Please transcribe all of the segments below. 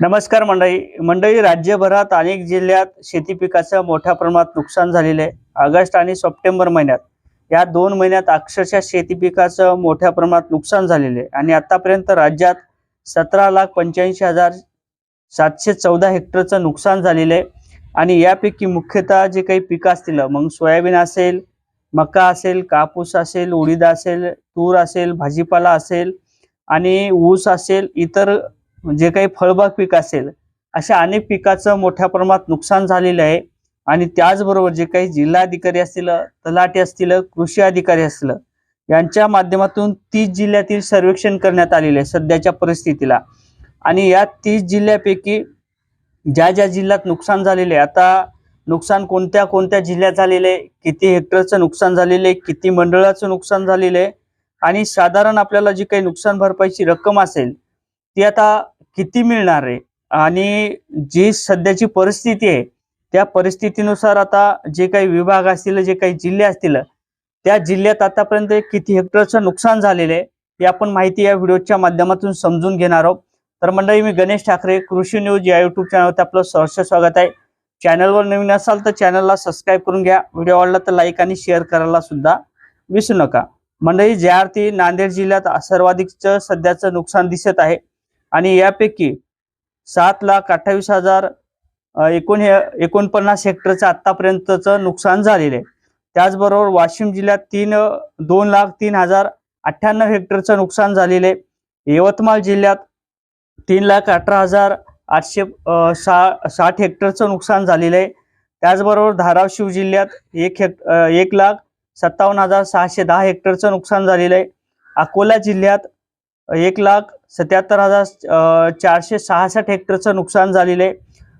नमस्कार मंडळी. मंडळी राज्यभरात अनेक जिल्ह्यात शेती पिकाचं मोठ्या प्रमाणात नुकसान झालेलं आहे. ऑगस्ट आणि सप्टेंबर महिन्यात या दोन महिन्यात अक्षरशः शेती पिकाचं मोठ्या प्रमाणात नुकसान झालेलं आहे. आणि आतापर्यंत राज्यात सतरा लाख पंच्याऐंशी हजार सातशे चौदा हेक्टरचं नुकसान झालेलं आहे. आणि यापैकी मुख्यतः जे काही पिकं असतील मग सोयाबीन असेल मका असेल कापूस असेल उडीद असेल तूर असेल भाजीपाला असेल आणि ऊस असेल इतर जे काही फळबाग पीक असेल अशा अनेक पिकाचं मोठ्या प्रमाणात नुकसान झालेलं आहे. आणि त्याचबरोबर जे काही जिल्हाधिकारी असतील तलाठी असतील कृषी अधिकारी असतील यांच्या माध्यमातून तीस जिल्ह्यातील सर्वेक्षण करण्यात आलेले आहे सध्याच्या परिस्थितीला. आणि या तीस जिल्ह्यापैकी ज्या ज्या जिल्ह्यात नुकसान झालेले आहे आता नुकसान कोणत्या कोणत्या जिल्ह्यात झालेले आहे किती हेक्टरचं नुकसान झालेलं आहे किती मंडळाचं नुकसान झालेलं आहे आणि साधारण आपल्याला जी काही नुकसान भरपाईची रक्कम असेल ती आता किती मिळणार आहे? आणि जी सध्याची परिस्थिती आहे त्या परिस्थितीनुसार आता जे काही विभाग असतील जे काही जिल्हे असतील त्या जिल्ह्यात आतापर्यंत किती हेक्टरचं नुकसान झालेलं आहे ही आपण माहिती या व्हिडिओच्या माध्यमातून समजून घेणार आहोत. तर मंडळी मी गणेश ठाकरे कृषी न्यूज या युट्यूब चॅनलवरती आपलं सहर्ष स्वागत आहे. चॅनलवर नवीन असाल तर चॅनलला सबस्क्राईब करून घ्या. व्हिडिओ आवडला तर लाईक आणि शेअर करायला सुद्धा विसरू नका. मंडळी ज्या अर्थी नांदेड जिल्ह्यात सर्वाधिकचं सध्याचं नुकसान दिसत आहे आणि यापैकी सात लाख अठ्ठावीस हजार एकोण एकोणपन्नास हेक्टरचं आतापर्यंतचं नुकसान झालेलं आहे. त्याचबरोबर वाशिम जिल्ह्यात तीन दोन लाख तीन हजार अठ्ठ्याण्णव हेक्टरचं नुकसान झालेलं आहे. यवतमाळ जिल्ह्यात तीन लाख अठरा हजार आठशे सा साठ हेक्टरचं नुकसान झालेलं आहे. त्याचबरोबर धाराशिव जिल्ह्यात एक हेक्ट एक लाख सत्तावन्न हजार सहाशे दहा हेक्टरचं नुकसान झालेलं आहे. अकोला जिल्ह्यात एक लाख सत्याहत्तर हजार चारशे सहासष्ट हेक्टरचं नुकसान झालेलं. आहे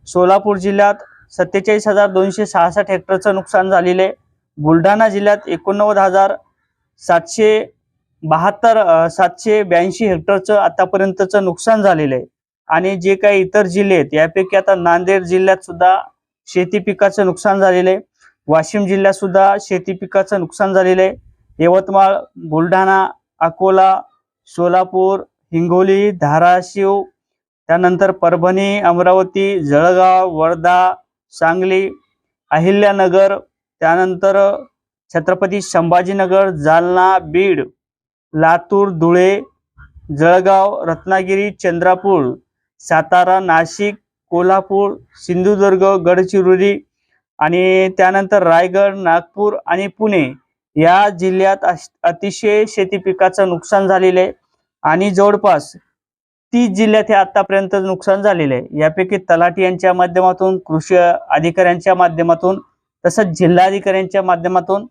सोलापूर जिल्ह्यात सत्तेचाळीस हजार दोनशे सहासष्ट हेक्टरचं नुकसान झालेलं. आहे बुलढाणा जिल्ह्यात एकोणनव्वद हजार सातशे बहात्तर सातशे ब्याऐंशी हेक्टरचं आतापर्यंतचं नुकसान झालेलं. आहे आणि जे काही इतर जिल्हे आहेत यापैकी आता नांदेड जिल्ह्यात सुद्धा शेती पिकाचं नुकसान झालेलं. आहे वाशिम जिल्ह्यात सुद्धा शेती पिकाचं नुकसान झालेलं. आहे यवतमाळ बुलढाणा अकोला सोलापूर हिंगोली धाराशिव त्यानंतर परभणी अमरावती जळगाव वर्धा सांगली अहिल्यानगर त्यानंतर छत्रपती संभाजीनगर जालना बीड लातूर धुळे जळगाव रत्नागिरी चंद्रपूर सातारा नाशिक कोल्हापूर सिंधुदुर्ग गडचिरोली आणि त्यानंतर रायगड नागपूर आणि पुणे. या जिल्ह्यात अश- अतिशय शेती पिकाचं नुकसान झालेलं आहे. आणि जवळपास तीस जिल्ह्यात हे आतापर्यंत नुकसान झालेलं आहे. यापैकी तलाठी यांच्या माध्यमातून कृषी अधिकाऱ्यांच्या माध्यमातून तसंच जिल्हाधिकाऱ्यांच्या माध्यमातून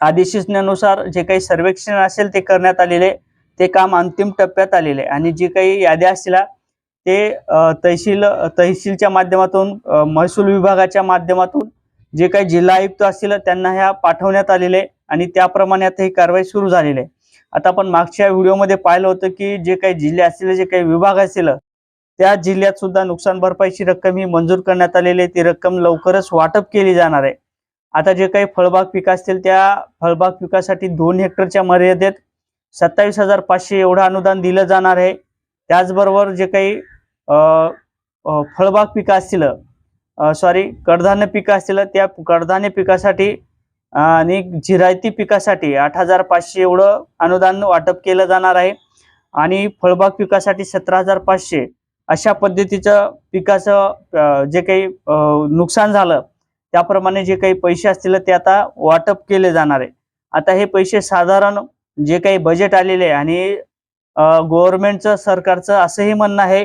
आदेशानुसार जे काही सर्वेक्षण असेल ते करण्यात आलेले ते काम अंतिम टप्प्यात आलेले आहे. आणि जे काही याद्या असतील ते तहसील तहसीलच्या माध्यमातून महसूल विभागाच्या माध्यमातून जे काही जिल्हा आयुक्त असतील त्यांना ह्या पाठवण्यात आलेले आणि त्याप्रमाणे आता ही कारवाई सुरू झालेली आहे. आता आपण मागच्या व्हिडिओमध्ये पाहिलं होतं की जे काही जिल्हे असतील जे काही विभाग असतील त्या जिल्ह्यात सुद्धा नुकसान भरपाईची रक्कम ही मंजूर करण्यात आलेली आहे. ती रक्कम लवकरच वाटप केली जाणार आहे. आता जे काही फळबाग पिकं असतील त्या फळबाग पिकासाठी दोन हेक्टरच्या मर्यादेत सत्तावीस हजार पाचशे एवढं अनुदान दिलं जाणार आहे. त्याचबरोबर जे काही फळबाग पिकं असतील सॉरी कडधान्य पिकं असतील त्या कडधान्य पिकासाठी आणि जिरायती पिकासाठी आठ हजार पाचशे एवढं अनुदान वाटप केलं जाणार आहे. आणि फळबाग पिकासाठी सतरा हजार पाचशे अशा पद्धतीचं पिकाचं जे काही नुकसान झालं त्याप्रमाणे जे काही पैसे असतील ते आता वाटप केले जाणार आहे. आता हे पैसे साधारण जे काही बजेट आलेले आहे आणि गव्हर्नमेंटचं सरकारचं असंही म्हणणं आहे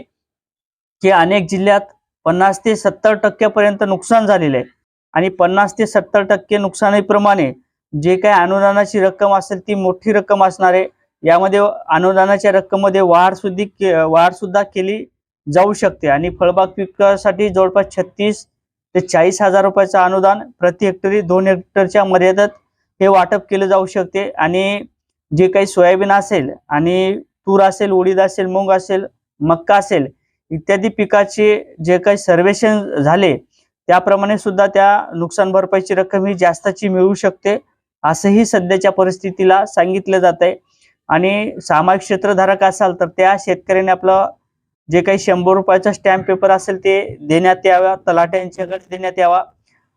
की अनेक जिल्ह्यात पन्नास ते सत्तर टक्क्यापर्यंत नुकसान झालेलं आहे. आणि पन्नास ते सत्तर टक्के नुकसानीप्रमाणे जे काही अनुदानाची रक्कम असेल ती मोठी रक्कम असणार आहे. यामध्ये अनुदानाच्या रक्कममध्ये वाढ सुद्धा वाढ सुद्धा केली जाऊ शकते. आणि फळबाग पिकासाठी जवळपास छत्तीस ते चाळीस हजार रुपयाचं अनुदान प्रति हेक्टरी दोन हेक्टरच्या मर्यादेत हे वाटप केलं जाऊ शकते. आणि जे काही सोयाबीन असेल आणि तूर असेल उडीद असेल मूग असेल मक्का असेल इत्यादी पिकाचे जे काही सर्वेक्षण झाले त्याप्रमाणे सुद्धा त्या नुकसान भरपाईची रक्कम ही जास्तची मिळू शकते असंही सध्याच्या परिस्थितीला सांगितलं जात आहे आणि सामाजिक क्षेत्रधारक असाल तर त्या शेतकऱ्याने आपलं जे काही शंभर रुपयाचा स्टॅम्प पेपर असेल ते देण्यात यावा तलाट्यांच्याकडे देण्यात यावा.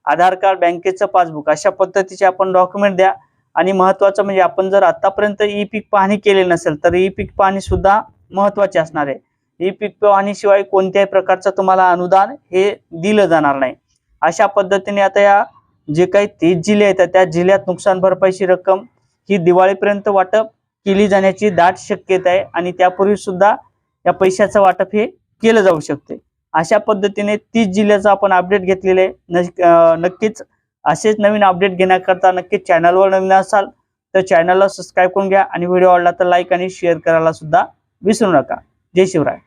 आधार कार्ड बँकेचं पासबुक अशा पद्धतीचे आपण डॉक्युमेंट द्या. आणि महत्वाचं म्हणजे आपण जर आतापर्यंत ई पीक पाहणी केली नसेल तर ई पीक पाहणी सुद्धा महत्वाची असणार आहे. ई पीक पाहणीशिवाय कोणत्याही प्रकारचं तुम्हाला अनुदान हे दिलं जाणार नाही. अशा पद्धतीने आता या जे काही तीस जिल्हे आहेत त्या जिल्ह्यात नुकसान भरपाईची रक्कम ही दिवाळीपर्यंत वाटप केली जाण्याची दाट शक्यता आहे आणि त्यापूर्वी सुद्धा या पैशाचं वाटप हे केलं जाऊ शकते. अशा पद्धतीने तीस जिल्ह्याचं आपण अपडेट घेतलेले आहे. नक्कीच असेच नवीन अपडेट घेण्याकरता नक्कीच चॅनलवर नवीन असाल तर चॅनलला सबस्क्राईब करून घ्या आणि व्हिडिओ आवडला तर लाईक आणि शेअर करायला सुद्धा विसरू नका. जय शिवराय.